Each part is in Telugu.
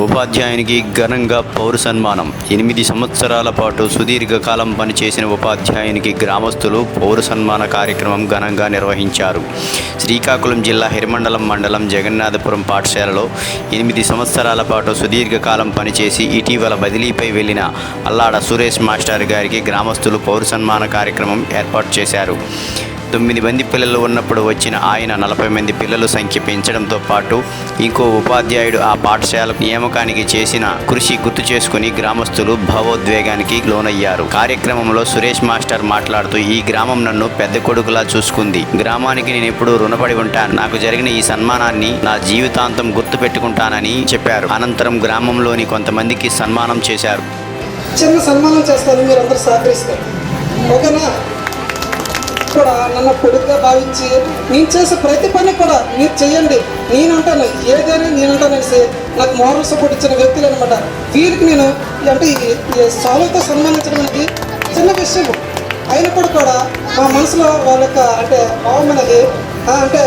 ఉపాధ్యాయునికి ఘనంగా పౌర సన్మానం. ఎనిమిది సంవత్సరాల పాటు సుదీర్ఘకాలం పనిచేసిన ఉపాధ్యాయునికి గ్రామస్తులు పౌర సన్మాన కార్యక్రమం ఘనంగా నిర్వహించారు. శ్రీకాకుళం జిల్లా హిరమండలం మండలం జగన్నాథపురం పాఠశాలలో ఎనిమిది సంవత్సరాల పాటు సుదీర్ఘకాలం పనిచేసి ఇటీవల బదిలీపై వెళ్ళిన అల్లాడ సురేష్ మాస్టర్ గారికి గ్రామస్తులు పౌర సన్మాన కార్యక్రమం ఏర్పాటు చేశారు. తొమ్మిది మంది పిల్లలు ఉన్నప్పుడు వచ్చిన ఆయన నలభై మంది పిల్లల సంఖ్య పెంచడంతో పాటు ఇంకో ఉపాధ్యాయుడు ఆ పాఠశాల నియామకానికి చేసిన కృషి గుర్తు చేసుకుని గ్రామస్తులు భావోద్వేగానికి లోనయ్యారు. కార్యక్రమంలో సురేష్ మాస్టర్ మాట్లాడుతూ ఈ గ్రామం నన్ను పెద్ద కొడుకులా చూసుకుంది. గ్రామానికి నేను ఎప్పుడూ రుణపడి ఉంటాను. నాకు జరిగిన ఈ సన్మానాన్ని నా జీవితాంతం గుర్తు పెట్టుకుంటానని చెప్పారు. అనంతరం గ్రామంలోని కొంతమందికి సన్మానం చేశారు. చిన్న సన్మానం చేస్తాను మీరు అందరూ సహకరిస్తారు. ఓకేనా? కూడా నన్ను కొడుకుగా భావించి నేను చేసే ప్రతి పని కూడా మీరు చేయండి. నేనంటాను ఏదైనా నేనంటానేసి నాకు మోరల్ సపోర్ట్ ఇచ్చిన వ్యక్తులు అనమాట. వీరికి నేను అంటే ఈ- సాలుతో సన్మానించడం అనేది చిన్న విషయం. అయినప్పుడు కూడా మా మనసులో వాళ్ళ యొక్క అంటే భావం అనేది అంటే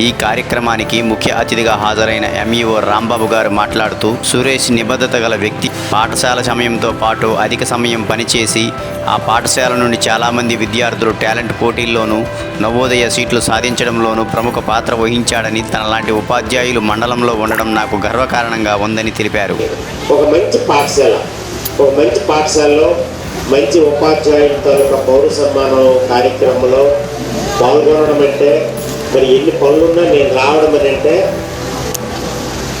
ఈ కార్యక్రమానికి ముఖ్య అతిథిగా హాజరైన ఎంఈఓ రాంబాబు గారు మాట్లాడుతూ సురేష్ నిబద్ధత గల వ్యక్తి. పాఠశాల సమయంతో పాటు అధిక సమయం పనిచేసి ఆ పాఠశాల నుండి చాలామంది విద్యార్థులు టాలెంట్ పోటీల్లోనూ నవోదయ సీట్లు సాధించడంలోనూ ప్రముఖ పాత్ర వహించాడని తనలాంటి ఉపాధ్యాయులు మండలంలో ఉండడం నాకు గర్వకారణంగా ఉందని తెలిపారు. ఒక మంచి పాఠశాల. ఒక మంచి పాఠశాలలో మంచి ఉపాధ్యాయుల తాలూకా పౌర సన్మానం కార్యక్రమంలో పాల్గొనడం అంటే మరి ఎన్ని పనులున్నా నేను రావడం అని అంటే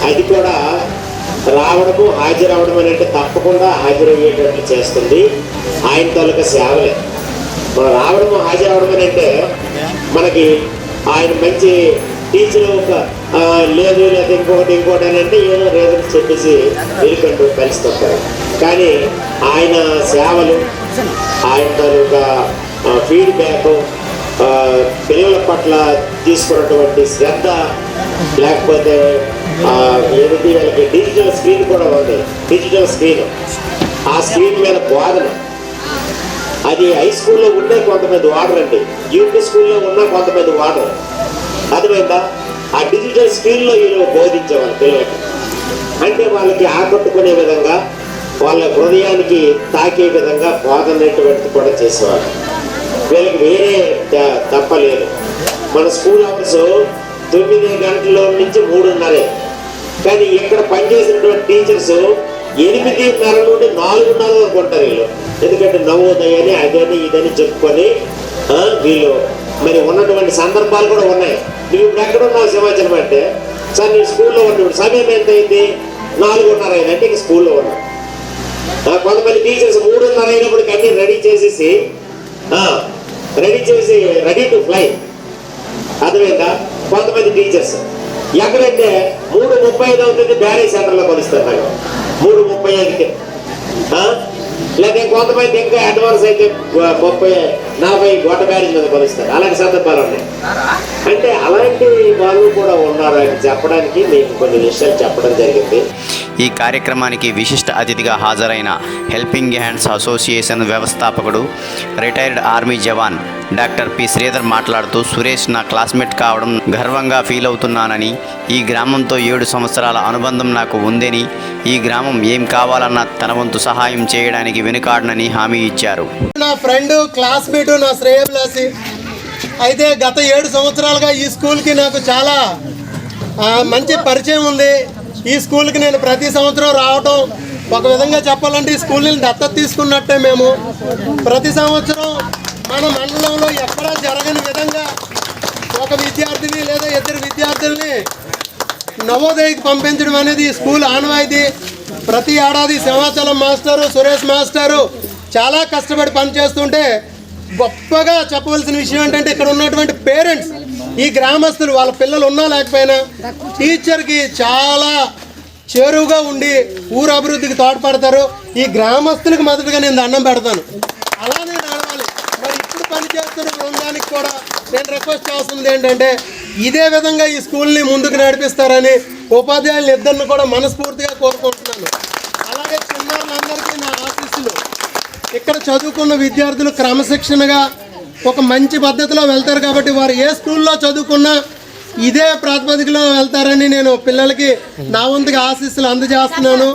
అది కూడా రావడము హాజరవడం అని అంటే తప్పకుండా హాజరయ్యేటట్లు చేస్తుంది. ఆయన తాలూకా సేవలే. మనం రావడము హాజరవడం అని అంటే మనకి ఆయన మంచి టీచర్ ఒక లేదు లేదా ఇంకొకటి ఇంకోటి అని అంటే ఏదో రీజన్స్ చెప్పేసి వెళ్ళిపోయి కలిసి తప్పారు కానీ ఆయన సేవలు ఆయన తాలూకా ఫీడ్బ్యాక్ పిల్లల పట్ల తీసుకున్నటువంటి శ్రద్ధ లేకపోతే ఏమిటి వాళ్ళకి డిజిటల్ స్క్రీన్ కూడా ఉంది. డిజిటల్ స్క్రీన్ ఆ స్క్రీన్ మీద బోధన. అది హై స్కూల్లో ఉండే కొంతమంది వాడరండి. యూపీ స్కూల్లో ఉన్న కొంతమంది వాడరు. అర్థమైందా ఆ డిజిటల్ స్క్రీన్లో వీళ్ళు బోధించేవాళ్ళు పిల్లలకి. అంటే వాళ్ళకి ఆకట్టుకునే విధంగా వాళ్ళ హృదయానికి తాకే విధంగా బోధనటువంటి కూడా చేసేవాళ్ళు. వీళ్ళకి వేరే తప్పలేదు మన స్కూల్ అవర్స్ తొమ్మిది గంటల నుంచి మూడున్నరే. కానీ ఇక్కడ పనిచేసినటువంటి టీచర్స్ ఎనిమిదిన్నర నుండి నాలుగున్నర వరకు ఉంటారు వీళ్ళు. ఎందుకంటే నవోదయని అదని ఇదని చెప్పుకొని వీళ్ళు మరి ఉన్నటువంటి సందర్భాలు కూడా ఉన్నాయి. నువ్వు ఇప్పుడు ఎక్కడ ఉన్నావు సమాచారం అంటే? సార్ నేను స్కూల్లో ఉన్నాడు సమయం ఎంత అయింది నాలుగున్నర అయింది. అంటే ఇంక స్కూల్లో ఉన్నా కొంతమంది టీచర్స్ మూడున్నర అయినప్పటికి అన్ని రెడీ చేసేసి రెడీ చేసి రెడీ టు ఫ్లై. అర్థమైందా? కొంతమంది టీచర్స్. ఎక్కడంటే మూడు ముప్పై ఐదు అవుతుంది బ్యారేజ్ సెంటర్లో కొలుస్తారు నాకు మూడు ముప్పై ఐదుకి. లేదా కొంతమంది ఇంకా అడ్వాన్స్ అయితే ముప్పై నలభై గొట్ట బ్యారేజ్ మీద కొలుస్తారు అలాంటి సందర్భాలు ఉన్నాయి. అంటే అలాంటి వాళ్ళు కూడా ఉన్నారు అని చెప్పడానికి మీకు కొన్ని విషయాలు చెప్పడం జరిగింది. ఈ కార్యక్రమానికి విశిష్ట అతిథిగా హాజరైన హెల్పింగ్ హ్యాండ్స్ అసోసియేషన్ వ్యవస్థాపకుడు రిటైర్డ్ ఆర్మీ జవాన్ డాక్టర్ పి. శ్రీధర్ మాట్లాడుతూ సురేష్ నా క్లాస్మేట్ కావడం గర్వంగా ఫీల్ అవుతున్నానని ఈ గ్రామంతో ఏడు సంవత్సరాల అనుబంధం నాకు ఉందని ఈ గ్రామం ఏం కావాలన్నా తన వంతు సహాయం చేయడానికి వెనుకాడనని హామీ ఇచ్చారు. నా ఫ్రెండ్ క్లాస్మేట్ నా శ్రేయభిలాసి అయితే గత ఏడు సంవత్సరాలుగా ఈ స్కూల్కి నాకు చాలా మంచి పరిచయం ఉంది. ఈ స్కూల్కి నేను ప్రతి సంవత్సరం రావటం ఒక విధంగా చెప్పాలంటే ఈ స్కూల్ని దత్తత తీసుకున్నట్టే మేము. ప్రతి సంవత్సరం మన మండలంలో ఎక్కడా జరగని విధంగా ఒక విద్యార్థిని లేదా ఇద్దరు విద్యార్థుల్ని నవోదయకి పంపించడం అనేది ఈ స్కూల్ ఆనవాయితీ. ప్రతి ఏడాది సింహాచలం మాస్టరు సురేష్ మాస్టరు చాలా కష్టపడి పనిచేస్తుంటే గొప్పగా చెప్పవలసిన విషయం ఏంటంటే ఇక్కడ ఉన్నటువంటి పేరెంట్స్ ఈ గ్రామస్తులు వాళ్ళ పిల్లలు ఉన్నా లేకపోయినా టీచర్కి చాలా చేరువుగా ఉండి ఊరు అభివృద్ధికి తోడ్పడతారు. ఈ గ్రామస్తులకు మొదటగా నేను దండం పెడతాను. అలానే నడవాలి. మరి ఇప్పుడు పనిచేస్తున్న బృందానికి కూడా నేను రిక్వెస్ట్ చేస్తుంది ఏంటంటే ఇదే విధంగా ఈ స్కూల్ని ముందుకు నడిపిస్తారని ఉపాధ్యాయులు ఇద్దరిని కూడా మనస్ఫూర్తిగా కోరుకుంటున్నాను. అలాగే చిన్నారులందరికీ నా ఆశీస్సులు. ఇక్కడ చదువుకున్న విద్యార్థులు క్రమశిక్షణగా ఒక మంచి పద్ధతిలో వెళ్తారు కాబట్టి వారు ఏ స్కూల్లో చదువుకున్నా ఇదే ప్రాతిపదికలో వెళ్తారని నేను పిల్లలకి నా వంతుగా ఆశీస్సులు అందజేస్తున్నాను.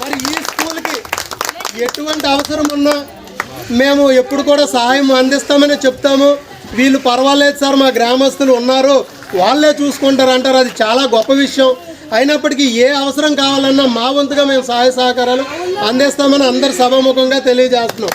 మరి ఈ స్కూల్కి ఎటువంటి అవసరం ఉన్నా మేము ఎప్పుడు కూడా సహాయం అందిస్తామని చెప్తాము. వీళ్ళు పర్వాలేదు సార్ మా గ్రామస్తులు ఉన్నారు వాళ్ళే చూసుకుంటారు అంటారు. అది చాలా గొప్ప విషయం. అయినప్పటికీ ఏ అవసరం కావాలన్నా మా వంతుగా మేము సహాయ సహకారాలు అందిస్తామని అందరు సభాముఖంగా తెలియజేస్తున్నాం.